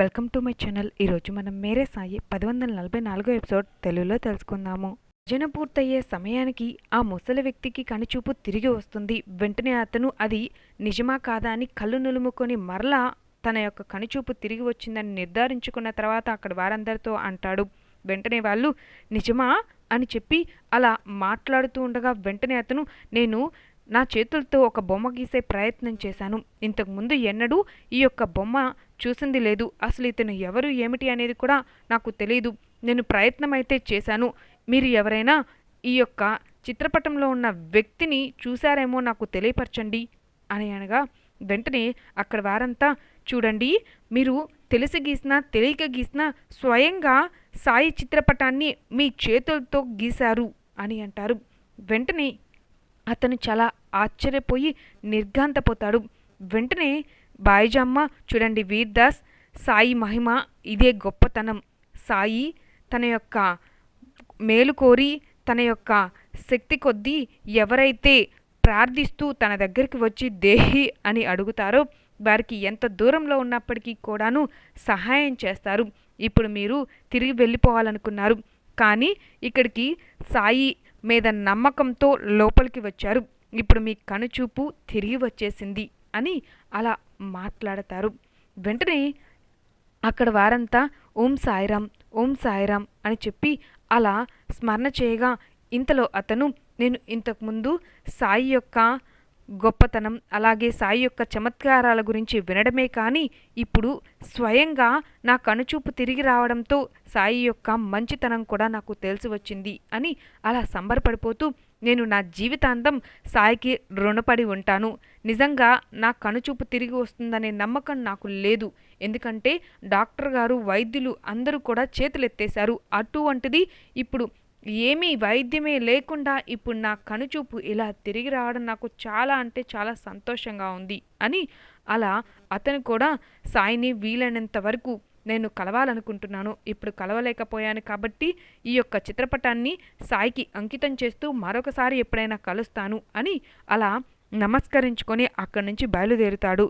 Welcome to my channel. ఈరోజు మనం మేరే సాయి పది వందల నలభై నాలుగో ఎపిసోడ్ తెలుగులో తెలుసుకుందాము. భజన పూర్తయ్యే సమయానికి ఆ ముసలి వ్యక్తికి కనుచూపు తిరిగి వస్తుంది. వెంటనే అతను అది నిజమా కాదా అని కళ్ళు నులుముకొని మరలా తన యొక్క కనుచూపు తిరిగి వచ్చిందని నిర్ధారించుకున్న తర్వాత అక్కడ వారందరితో అంటాడు. వెంటనే వాళ్ళు నిజమా? అని చెప్పి అలా మాట్లాడుతూ ఉండగా వెంటనే అతను నేను నా చేతులతో ఒక బొమ్మ గీసే ప్రయత్నం చేశాను. ఇంతకుముందు ఎన్నడూ ఈ యొక్క బొమ్మ చూసింది లేదు. అసలు ఇతను ఎవరు ఏమిటి అనేది కూడా నాకు తెలియదు నేను ప్రయత్నం అయితే చేశాను. మీరు ఎవరైనా ఈ యొక్క చిత్రపటంలో ఉన్న వ్యక్తిని చూశారేమో నాకు తెలియపరచండి అని అనగా వెంటనే అక్కడ వారంతా చూడండి మీరు తెలిసి గీసినా తెలియక గీసినా స్వయంగా సాయి చిత్రపటాన్ని మీ చేతులతో గీశారు అని అంటారు. వెంటనే అతను చాలా ఆశ్చర్యపోయి నిర్ఘాంతపోతాడు. వెంటనే బాయిజమ్మ చూడండి వీర్దాస్ సాయి మహిమ ఇదే గొప్పతనం. సాయి తన యొక్క మేలు కోరి తన యొక్క శక్తి కొద్దీ ఎవరైతే ప్రార్థిస్తూ తన దగ్గరికి వచ్చి దేహి అని అడుగుతారో వారికి ఎంత దూరంలో ఉన్నప్పటికీ కూడాను సహాయం చేస్తారు. ఇప్పుడు మీరు తిరిగి వెళ్ళిపోవాలనుకున్నారు. కానీ ఇక్కడికి సాయి మీద నమ్మకంతో లోపలికి వచ్చారు. ఇప్పుడు మీ కనుచూపు తిరిగి వచ్చేసింది అని అలా మాట్లాడతారు. వెంటనే అక్కడ వారంతా ఓం సాయిరాం ఓం సాయిరాం అని చెప్పి అలా స్మరణ చేయగా ఇంతలో అతను నేను ఇంతకుముందు సాయి యొక్క గొప్పతనం అలాగే సాయి యొక్క చమత్కారాల గురించి వినడమే కానీ ఇప్పుడు స్వయంగా నా కనుచూపు తిరిగి రావడంతో సాయి యొక్క మంచితనం కూడా నాకు తెలిసి వచ్చింది అని అలా సంబరపడిపోతూ నేను నా జీవితాంతం సాయికి రుణపడి ఉంటాను. నిజంగా నా కనుచూపు తిరిగి వస్తుందనే నమ్మకం నాకు లేదు. ఎందుకంటే డాక్టర్ గారు వైద్యులు అందరూ కూడా చేతులెత్తేశారు. అటువంటిది ఇప్పుడు ఏమీ వైద్యమే లేకుండా ఇప్పుడు నా కనుచూపు ఇలా తిరిగి రావడం నాకు చాలా అంటే చాలా సంతోషంగా ఉంది అని అలా అతను కూడా సాయిని వీలైనంత వరకు నేను కలవాలనుకుంటున్నాను. ఇప్పుడు కలవలేకపోయాను కాబట్టి ఈ యొక్క చిత్రపటాన్ని సాయికి అంకితం చేస్తూ మరొకసారి ఎప్పుడైనా కలుస్తాను అని అలా నమస్కరించుకొని అక్కడి నుంచి బయలుదేరుతాడు.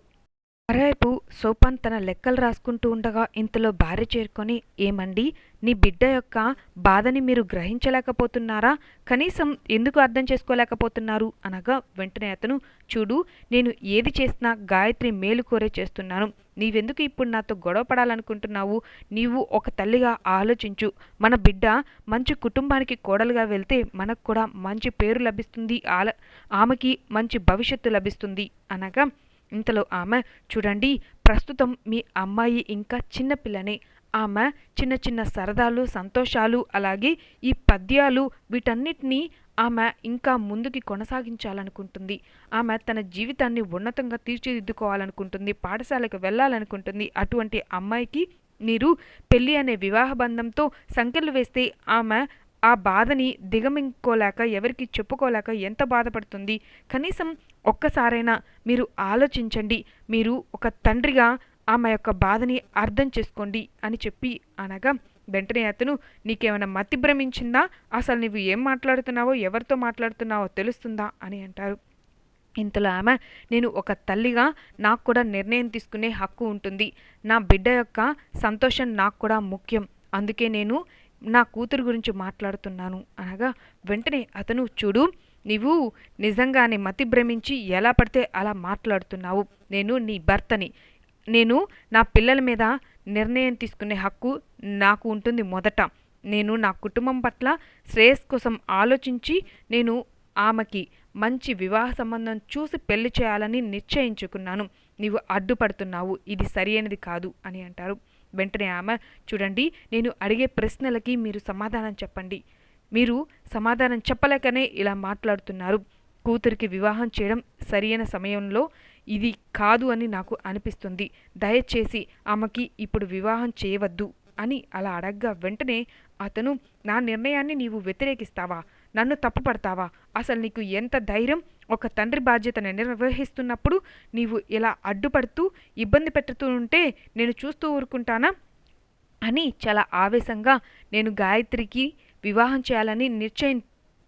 మరోవైపు సోపాన్ తన లెక్కలు రాసుకుంటూ ఉండగా ఇంతలో భార్య చేరుకొని ఏమండి నీ బిడ్డ యొక్క బాధని మీరు గ్రహించలేకపోతున్నారా? కనీసం ఎందుకు అర్థం చేసుకోలేకపోతున్నారు? అనగా వెంటనే అతను చూడు నేను ఏది చేసినా గాయత్రి మేలు కోరే చేస్తున్నాను. నీవెందుకు ఇప్పుడు నాతో గొడవ పడాలనుకుంటున్నావు? నీవు ఒక తల్లిగా ఆలోచించు. మన బిడ్డ మంచి కుటుంబానికి కోడలుగా వెళ్తే మనకు కూడా మంచి పేరు లభిస్తుంది. ఆల ఆమెకి మంచి భవిష్యత్తు లభిస్తుంది. అనగా ఇంతలో ఆమె చూడండి ప్రస్తుతం మీ అమ్మాయి ఇంకా చిన్నపిల్లనే ఆమె చిన్న చిన్న సరదాలు సంతోషాలు అలాగే ఈ పద్యాలు వీటన్నిటినీ ఆమె ఇంకా ముందుకి కొనసాగించాలనుకుంటుంది. ఆమె తన జీవితాన్ని ఉన్నతంగా తీర్చిదిద్దుకోవాలనుకుంటుంది పాఠశాలకు వెళ్ళాలనుకుంటుంది. అటువంటి అమ్మాయికి మీరు పెళ్ళి అనే వివాహ బంధంతో సంఖ్యలు వేస్తే ఆమె ఆ బాధని దిగమింగుకోలేక ఎవరికి చెప్పుకోలేక ఎంత బాధపడుతుంది? కనీసం ఒక్కసారైనా మీరు ఆలోచించండి. మీరు ఒక తండ్రిగా ఆమె యొక్క బాధని అర్థం చేసుకోండి అని చెప్పి అనగా వెంటనే అతను నీకేమైనా మతి భ్రమించిందా? అసలు నువ్వు ఏం మాట్లాడుతున్నావో ఎవరితో మాట్లాడుతున్నావో తెలుస్తుందా? అని అంటారు. ఇంతలో ఆమె నేను ఒక తల్లిగా నాకు కూడా నిర్ణయం తీసుకునే హక్కు ఉంటుంది. నా బిడ్డ యొక్క సంతోషం నాకు కూడా ముఖ్యం. అందుకే నేను నా కూతురు గురించి మాట్లాడుతున్నాను. అనగా వెంటనే అతను చూడు నీవు నిజంగానే మతి భ్రమించి ఎలా పడితే అలా మాట్లాడుతున్నావు. నేను నీ భర్తని. నేను నా పిల్లల మీద నిర్ణయం తీసుకునే హక్కు నాకు ఉంటుంది మొదట. నేను నా కుటుంబం పట్ల శ్రేయస్ కోసం ఆలోచించి నేను ఆమెకి మంచి వివాహ సంబంధం చూసి పెళ్ళి చేయాలని నిశ్చయించుకున్నాను. నీవు అడ్డుపడుతున్నావు. ఇది సరైనది కాదు అని అంటారు. వెంటనే ఆమె చూడండి నేను అడిగే ప్రశ్నలకి మీరు సమాధానం చెప్పండి. మీరు సమాధానం చెప్పలేకనే ఇలా మాట్లాడుతున్నారు. కూతురికి వివాహం చేయడం సరైన సమయంలో ఇది కాదు అని నాకు అనిపిస్తుంది. దయచేసి ఆమెకి ఇప్పుడు వివాహం చేయవద్దు అని అలా అడగ్గా వెంటనే అతను నా నిర్ణయాన్ని నీవు వ్యతిరేకిస్తావా? నన్ను తప్పుపడతావా? అసలు నీకు ఎంత ధైర్యం? ఒక తండ్రి బాధ్యతను నిర్వహిస్తున్నప్పుడు నీవు ఇలా అడ్డుపడుతూ ఇబ్బంది పెట్టుతూ ఉంటే నేను చూస్తూ ఊరుకుంటానా? అని చాలా ఆవేశంగా నేను గాయత్రికి వివాహం చేయాలని నిశ్చయం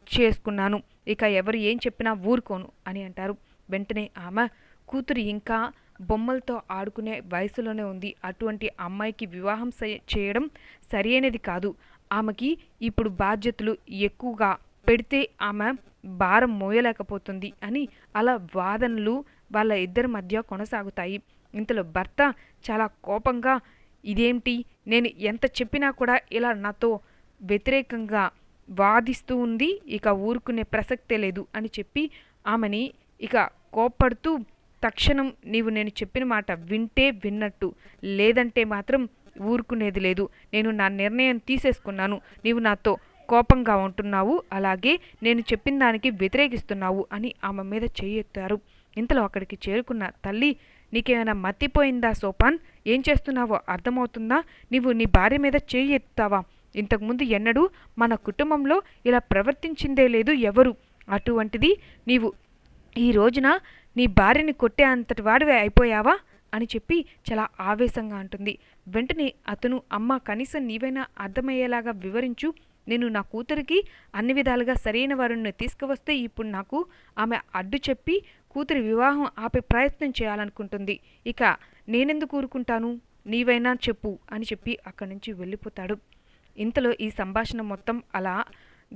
చేసుకున్నాను. ఇక ఎవరు ఏం చెప్పినా ఊరుకోను అని అంటారు. వెంటనే ఆమె కూతురు ఇంకా బొమ్మలతో ఆడుకునే వయసులోనే ఉంది. అటువంటి అమ్మాయికి వివాహం చేయడం సరైనది కాదు. ఆమెకి ఇప్పుడు బాధ్యతలు ఎక్కువగా పెడితే ఆమె భారం మోయలేకపోతుంది అని అలా వాదనలు వాళ్ళ ఇద్దరి మధ్య కొనసాగుతాయి. ఇంతలో భర్త చాలా కోపంగా ఇదేంటి? నేను ఎంత చెప్పినా కూడా ఇలా నాతో వ్యతిరేకంగా వాదిస్తూ ఉంది. ఇక ఊరుకునే ప్రసక్తే లేదు అని చెప్పి ఆమెని ఇక కోప్పడుతూ తక్షణం నీవు నేను చెప్పిన మాట వింటే విన్నట్టు. లేదంటే మాత్రం ఊరుకునేది లేదు. నేను నా నిర్ణయం తీసేసుకున్నాను. నీవు నాతో కోపంగా ఉంటున్నావు. అలాగే నేను చెప్పిన దానికి వ్యతిరేకిస్తున్నావు అని ఆమె మీద చేయెత్తారు ఇంతలో అక్కడికి చేరుకున్న తల్లి నీకేమైనా మత్తిపోయిందా సోపాన్? ఏం చేస్తున్నావో అర్థమవుతుందా? నీవు నీ భార్య మీద చేయి ఎత్తావా? ఇంతకుముందు ఎన్నడూ మన కుటుంబంలో ఇలా ప్రవర్తించిందే లేదు ఎవరు. అటువంటిది నీవు ఈ రోజున నీ భార్యని కొట్టే అంతటి వాడివే అయిపోయావా? అని చెప్పి చాలా ఆవేశంగా అంటుంది. వెంటనే అతను అమ్మ కనీసం నీవైనా అర్థమయ్యేలాగా వివరించు. నేను నా కూతురికి అన్ని విధాలుగా సరైన వారిని తీసుకువస్తే ఇప్పుడు నాకు ఆమె అడ్డు చెప్పి కూతురి వివాహం ఆపే ప్రయత్నం చేయాలనుకుంటుంది. ఇక నేనెందుకు ఊరుకుంటాను? నీవైనా చెప్పు అని చెప్పి అక్కడి నుంచి వెళ్ళిపోతాడు. ఇంతలో ఈ సంభాషణ మొత్తం అలా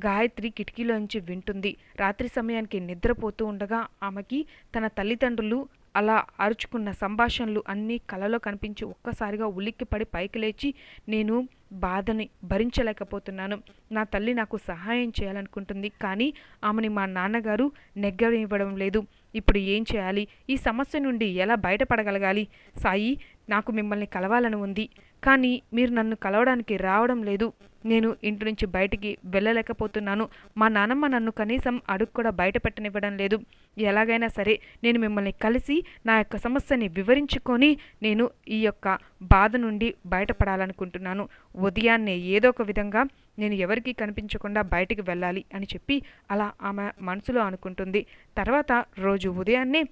గాయత్రి కిటికీలోంచి వింటుంది. రాత్రి సమయానికి నిద్రపోతూ ఉండగా ఆమెకి తన తల్లిదండ్రులు అలా అరుచుకున్న సంభాషణలు అన్నీ కలలో కనిపించి ఒక్కసారిగా ఉలిక్కిపడి పైకి లేచి నేను బాధని భరించలేకపోతున్నాను. నా తల్లి నాకు సహాయం చేయాలనుకుంటుంది. కానీ ఆమెని మా నాన్నగారు నెగ్గనివ్వడం లేదు. ఇప్పుడు ఏం చేయాలి? ఈ సమస్య నుండి ఎలా బయటపడగలగాలి? సాయి నాకు మిమ్మల్ని కలవాలని ఉంది. కానీ మీరు నన్ను కలవడానికి రావడం లేదు. నేను ఇంటి నుంచి బయటికి వెళ్ళలేకపోతున్నాను. మా నాన్నమ్మ నన్ను కనీసం అడుగు కూడా బయట పెట్టనివ్వడం లేదు. ఎలాగైనా సరే నేను మిమ్మల్ని కలిసి నా యొక్క సమస్యని వివరించుకొని నేను ఈ యొక్క బాధ నుండి బయటపడాలనుకుంటున్నాను. ఉదయాన్నే ఏదో ఒక విధంగా నేను ఎవరికీ కనిపించకుండా బయటికి వెళ్ళాలి అని చెప్పి అలా ఆమె మనసులో అనుకుంటుంది. తర్వాత రోజు ఉదయాన్నే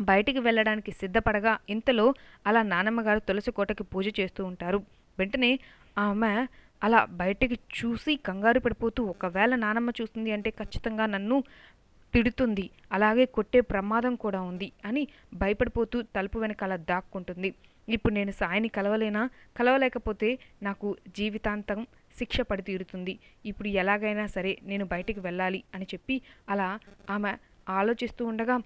బయటికి వెళ్ళడానికి సిద్ధపడగా ఇంతలో అలా నానమ్మగారు తులసి కోటకి పూజ చేస్తూ ఉంటారు. వెంటనే ఆమె అలా బయటికి చూసి కంగారు పడిపోతూ ఒకవేళ నానమ్మ చూస్తుంది అంటే ఖచ్చితంగా నన్ను తిడుతుంది. అలాగే కొట్టే ప్రమాదం కూడా ఉంది అని భయపడిపోతూ తలుపు వెనకాల దాక్కుంటుంది. ఇప్పుడు నేను సాయిని కలవలేనా? కలవలేకపోతే నాకు జీవితాంతం శిక్ష పడి తీరుతుంది ఇప్పుడు ఎలాగైనా సరే నేను బయటికి వెళ్ళాలి అని చెప్పి అలా ఆమె ఆలోచిస్తూ ఉండగా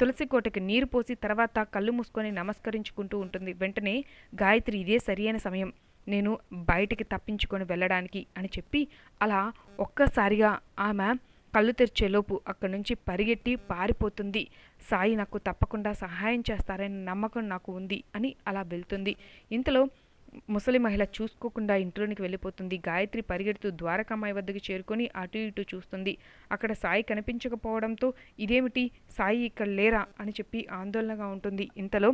తులసి కోటకి నీరు పోసి తర్వాత కళ్ళు మూసుకొని నమస్కరించుకుంటూ ఉంటుంది. వెంటనే గాయత్రి ఇదే సరియైన సమయం. నేను బయటికి తప్పించుకొని వెళ్ళడానికి అని చెప్పి అలా ఒక్కసారిగా ఆమె కళ్ళు తెరిచేలోపు అక్కడి నుంచి పరిగెట్టి పారిపోతుంది. సాయి నాకు తప్పకుండా సహాయం చేస్తారనే నమ్మకం నాకు ఉంది అని అలా వెళ్తుంది. ఇంతలో ముసలి మహిళ చూసుకోకుండా ఇంట్లోనికి వెళ్ళిపోతుంది. గాయత్రి పరిగెడుతూ ద్వారకామాయి వద్దకు చేరుకొని అటు ఇటు చూస్తుంది. అక్కడ సాయి కనిపించకపోవడంతో ఇదేమిటి? సాయి ఇక్కడ లేరా? అని చెప్పి ఆందోళనగా ఉంటుంది. ఇంతలో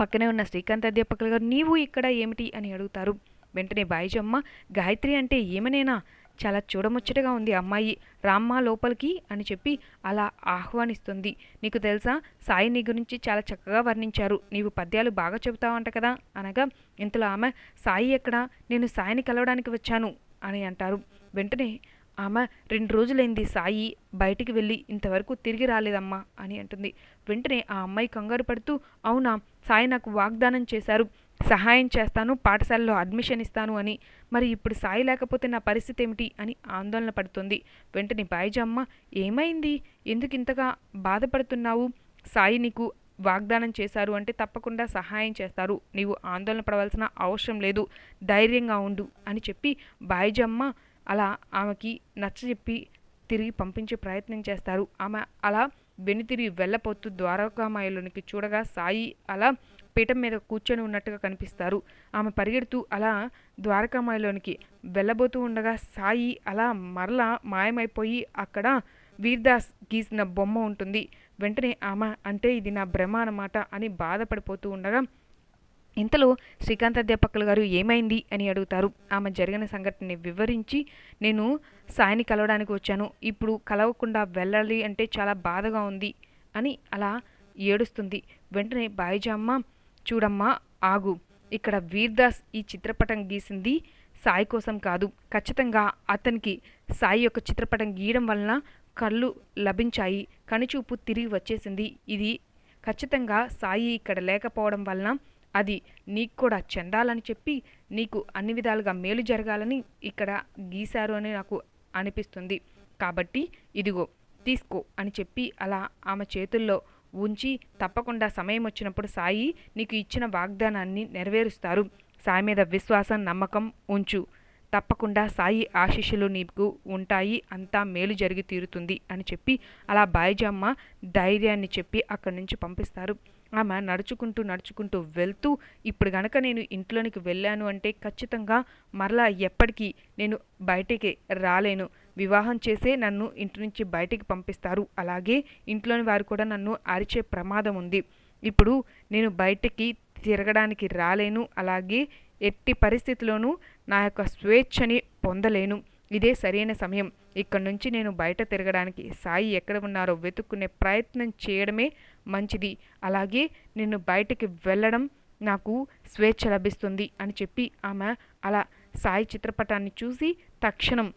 పక్కనే ఉన్న శ్రీకాంత్ అధ్యాపకులు గారు నీవు ఇక్కడ ఏమిటి? అని అడుగుతారు. వెంటనే బాయిజమ్మ గాయత్రి అంటే ఏమనేనా? చాలా చూడముచ్చటగా ఉంది అమ్మాయి. రామ్మ లోపలికి అని చెప్పి అలా ఆహ్వానిస్తుంది. నీకు తెలుసా? సాయి నీ గురించి చాలా చక్కగా వర్ణించారు. నీవు పద్యాలు బాగా చెబుతావంట కదా? అనగా ఇంతలో ఆమె సాయి ఎక్కడా? నేను సాయిని కలవడానికి వచ్చాను అని అంటారు. వెంటనే ఆమె రెండు రోజులైంది సాయి బయటికి వెళ్ళి ఇంతవరకు తిరిగి రాలేదమ్మా అని అంటుంది. వెంటనే ఆ అమ్మాయి కంగారు పడుతూ అవునా? సాయి నాకు వాగ్దానం చేశారు. సహాయం చేస్తాను పాఠశాలలో అడ్మిషన్ ఇస్తాను అని. మరి ఇప్పుడు సాయి లేకపోతే నా పరిస్థితి ఏమిటి అని ఆందోళన పడుతుంది. వెంటనే బాయిజమ్మ ఏమైంది? ఎందుకు ఇంతగా బాధపడుతున్నావు? సాయి నీకు వాగ్దానం చేశారు అంటే తప్పకుండా సహాయం చేస్తారు. నీవు ఆందోళన పడవలసిన అవసరం లేదు. ధైర్యంగా ఉండు అని చెప్పి బాయిజమ్మ అలా ఆమెకి నచ్చజెప్పి తిరిగి పంపించే ప్రయత్నం చేస్తారు. ఆమె అలా వెనుతిరిగి వెళ్ళపోతూ ద్వారకామాయలోనికి చూడగా సాయి అలా పీఠం మీద కూర్చొని ఉన్నట్టుగా కనిపిస్తారు. ఆమె పరిగెడుతూ అలా ద్వారకామాయలోనికి వెళ్ళబోతూ ఉండగా సాయి అలా మరలా మాయమైపోయి అక్కడ వీర్దాస్ గీసిన బొమ్మ ఉంటుంది. వెంటనే ఆమె అంటే ఇది నా భ్రమ అన్నమాట అని బాధపడిపోతూ ఉండగా ఇంతలో శ్రీకాంత్ అధ్యాపకులు గారు ఏమైంది అని అడుగుతారు. ఆమె జరిగిన సంఘటనని వివరించి నేను సాయిని కలవడానికి వచ్చాను. ఇప్పుడు కలవకుండా వెళ్ళాలి అంటే చాలా బాధగా ఉంది అని అలా ఏడుస్తుంది. వెంటనే బాయిజామ్మ చూడమ్మా ఆగు. ఇక్కడ వీర్దాస్ ఈ చిత్రపటం గీసింది సాయి కోసం కాదు. ఖచ్చితంగా అతనికి సాయి యొక్క చిత్రపటం గీయడం వలన కళ్ళు లభించాయి. కనుచూపు తిరిగి వచ్చేసింది. ఇది ఖచ్చితంగా సాయి ఇక్కడ లేకపోవడం వలన అది నీకు కూడా చెందాలని చెప్పి నీకు అన్ని విధాలుగా మేలు జరగాలని ఇక్కడ గీశారు అని నాకు అనిపిస్తుంది. కాబట్టి ఇదిగో తీసుకో అని చెప్పి అలా ఆమె చేతుల్లో ఉంచి తప్పకుండా సమయం వచ్చినప్పుడు సాయి నీకు ఇచ్చిన వాగ్దానాన్ని నెరవేరుస్తారు. సాయి మీద విశ్వాసం నమ్మకం ఉంచు. తప్పకుండా సాయి ఆశీస్సులు నీకు ఉంటాయి. అంతా మేలు జరిగి తీరుతుంది అని చెప్పి అలా బాయిజమ్మ ధైర్యాన్ని చెప్పి అక్కడి నుంచి పంపిస్తారు. ఆమె నడుచుకుంటూ నడుచుకుంటూ వెళ్తూ ఇప్పుడు గనక నేను ఇంట్లోనికి వెళ్ళాను అంటే ఖచ్చితంగా మరలా ఎప్పటికీ నేను బయటికి రాలేను. వివాహం చేసే నన్ను ఇంటి నుంచి బయటికి పంపిస్తారు. అలాగే ఇంట్లోని వారు కూడా నన్ను అరిచే ప్రమాదం ఉంది. ఇప్పుడు నేను బయటికి తిరగడానికి రాలేను. అలాగే ఎట్టి పరిస్థితిలోనూ నా యొక్క స్వేచ్ఛని పొందలేను. ఇదే సరైన సమయం. ఇక్కడ నుంచి నేను బయట తిరగడానికి సాయి ఎక్కడ ఉన్నారో వెతుక్కునే ప్రయత్నం చేయడమే మంచిది. అలాగే నేను బయటికి వెళ్ళడం నాకు స్వేచ్ఛ లభిస్తుంది అని చెప్పి ఆమె అలా సాయి చిత్రపటాన్ని చూసి తక్షణం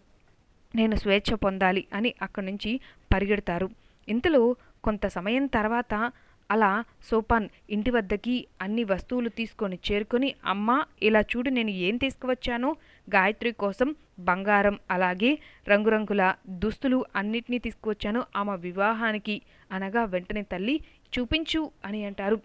నేను స్వేచ్ఛ పొందాలి అని అక్కడి నుంచి పరిగెడతారు. ఇంతలో కొంత సమయం తర్వాత అలా సోపాన్ ఇంటి వద్దకి అన్ని వస్తువులు తీసుకొని చేరుకొని అమ్మ ఇలా చూడు నేను ఏం తీసుకువచ్చానో? గాయత్రి కోసం బంగారం అలాగే రంగురంగుల దుస్తులు అన్నిటినీ తీసుకువచ్చాను. ఆమె వివాహానికి అనగా వెంటనే తల్లి చూపించు అని అంటారు.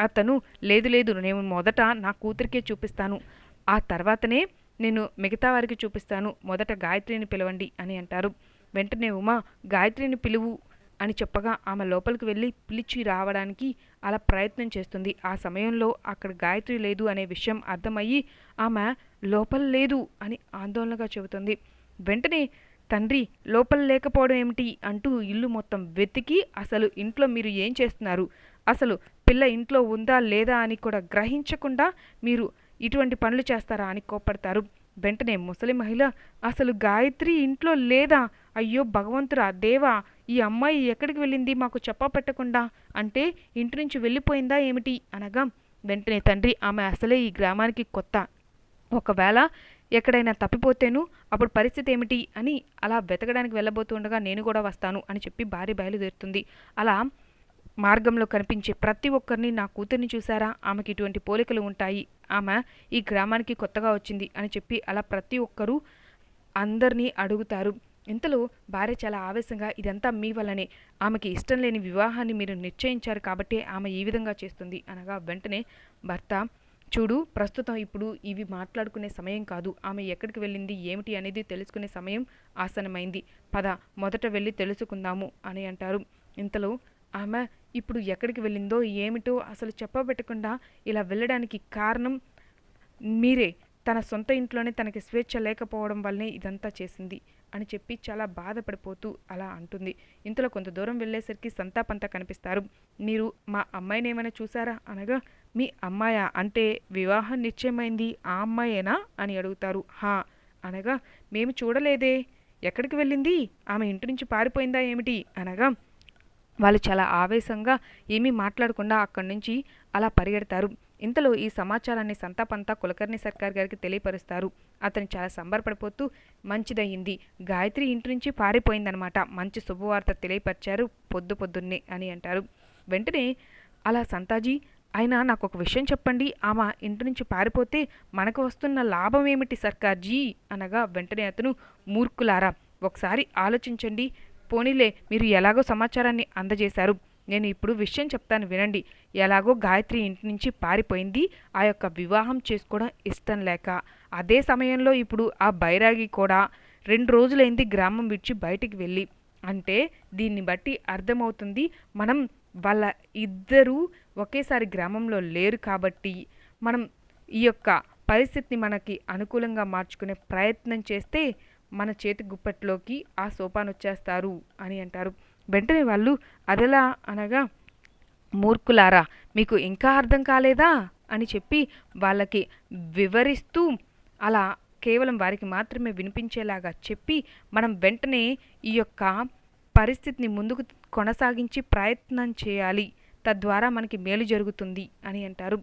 అతను లేదు లేదు నేను మొదట నా కూతురికే చూపిస్తాను. ఆ తర్వాతనే నేను మిగతా వారికి చూపిస్తాను. మొదట గాయత్రిని పిలవండి అని అంటారు. వెంటనే ఉమా గాయత్రిని పిలువు అని చెప్పగా ఆమె లోపలికి వెళ్ళి పిలిచి రావడానికి అలా ప్రయత్నం చేస్తుంది. ఆ సమయంలో అక్కడ గాయత్రి లేదు అనే విషయం అర్థమయ్యి ఆమె లోపల లేదు అని ఆందోళనగా చెబుతుంది. వెంటనే తండ్రి లోపల లేకపోవడం ఏమిటి? అంటూ ఇల్లు మొత్తం వెతికి అసలు ఇంట్లో మీరు ఏం చేస్తున్నారు? అసలు పిల్ల ఇంట్లో ఉందా లేదా అని కూడా గ్రహించకుండా మీరు ఇటువంటి పనులు చేస్తారా అని కోప్పడతారు. వెంటనే ముసలి మహిళ అసలు గాయత్రి ఇంట్లో లేదా? అయ్యో భగవంతురా దేవా ఈ అమ్మాయి ఎక్కడికి వెళ్ళింది? మాకు చెప్పా పెట్టకుండా. అంటే ఇంటి నుంచి వెళ్ళిపోయిందా ఏమిటి? అనగా వెంటనే తండ్రి ఆమె అసలే ఈ గ్రామానికి కొత్త. ఒకవేళ ఎక్కడైనా తప్పిపోతేను అప్పుడు పరిస్థితి ఏమిటి? అని అలా వెతకడానికి వెళ్ళబోతుండగా నేను కూడా వస్తాను అని చెప్పి భార్య బయలుదేరుతుంది. అలా మార్గంలో కనిపించే ప్రతి ఒక్కరిని నా కూతుర్ని చూసారా ఆమెకి ఇటువంటి పోలికలు ఉంటాయి. ఆమె ఈ గ్రామానికి కొత్తగా వచ్చింది అని చెప్పి అలా ప్రతి ఒక్కరూ అందరినీ అడుగుతారు. ఇంతలో భార్య చాలా ఆవేశంగా ఇదంతా మీ వల్లనే. ఆమెకి ఇష్టం లేని వివాహాన్ని మీరు నిశ్చయించారు కాబట్టి ఆమె ఈ విధంగా చేస్తుంది అనగా వెంటనే భర్త చూడు ప్రస్తుతం ఇప్పుడు ఇవి మాట్లాడుకునే సమయం కాదు. ఆమె ఎక్కడికి వెళ్ళింది? ఏమిటి అనేది తెలుసుకునే సమయం ఆసనమైంది పద మొదట వెళ్ళి తెలుసుకుందాము అని అంటారు. ఇంతలో ఆమె ఇప్పుడు ఎక్కడికి వెళ్ళిందో ఏమిటో అసలు చెప్పబెట్టకుండా ఇలా వెళ్ళడానికి కారణం మీరే. తన సొంత ఇంట్లోనే తనకి స్వేచ్ఛ లేకపోవడం వల్లనే ఇదంతా చేసింది అని చెప్పి చాలా బాధపడిపోతూ అలా అంటుంది. ఇంతలో కొంత దూరం వెళ్ళేసరికి సంతాపంతా కనిపిస్తారు. మీరు మా అమ్మాయిని ఏమైనా చూసారా? అనగా మీ అమ్మాయా? అంటే వివాహం నిశ్చయమైంది ఆ అమ్మాయేనా? అని అడుగుతారు. హా! అనగా మేము చూడలేదే. ఎక్కడికి వెళ్ళింది? ఆమె ఇంటి నుంచి పారిపోయిందా ఏమిటి? అనగా వాళ్ళు చాలా ఆవేశంగా ఏమీ మాట్లాడకుండా అక్కడి నుంచి అలా పరిగెడతారు. ఇంతలో ఈ సమాచారాన్ని సంతాపంతా కులకర్ణి సర్కార్ గారికి తెలియపరుస్తారు. అతను చాలా సంబరపడిపోతూ మంచిదయ్యింది. గాయత్రి ఇంటి నుంచి పారిపోయిందనమాట. మంచి శుభవార్త తెలియపరిచారు పొద్దు పొద్దున్నే అని అంటారు. వెంటనే అలా సంతాజీ అయినా నాకు ఒక విషయం చెప్పండి. ఆమె ఇంటి నుంచి పారిపోతే మనకు వస్తున్న లాభం ఏమిటి సర్కార్జీ? అనగా వెంటనే అతను మూర్ఖులారా ఒకసారి ఆలోచించండి. పోనీలే మీరు ఎలాగో సమాచారాన్ని అందజేశారు. నేను ఇప్పుడు విషయం చెప్తాను వినండి. ఎలాగో గాయత్రి ఇంటి నుంచి పారిపోయింది. ఆ యొక్క వివాహం చేసుకోవడం ఇష్టం లేక. అదే సమయంలో ఇప్పుడు ఆ బైరాగి కూడా రెండు రోజులైంది గ్రామం విడిచి బయటికి వెళ్ళి. అంటే దీన్ని బట్టి అర్థమవుతుంది మనం వాళ్ళ ఇద్దరూ ఒకేసారి గ్రామంలో లేరు కాబట్టి మనం ఈ యొక్క పరిస్థితిని మనకి అనుకూలంగా మార్చుకునే ప్రయత్నం చేస్తే మన చేతి గుప్పట్లోకి ఆ సోపాను వచ్చేస్తారు అని అంటారు. వెంటనే వాళ్ళు అదెలా అనగా మూర్ఖులారా మీకు ఇంకా అర్థం కాలేదా? అని చెప్పి వాళ్ళకి వివరిస్తూ అలా కేవలం వారికి మాత్రమే వినిపించేలాగా చెప్పి మనం వెంటనే ఈ యొక్క పరిస్థితిని ముందుకు కొనసాగించి ప్రయత్నం చేయాలి. తద్వారా మనకి మేలు జరుగుతుంది అని అంటారు.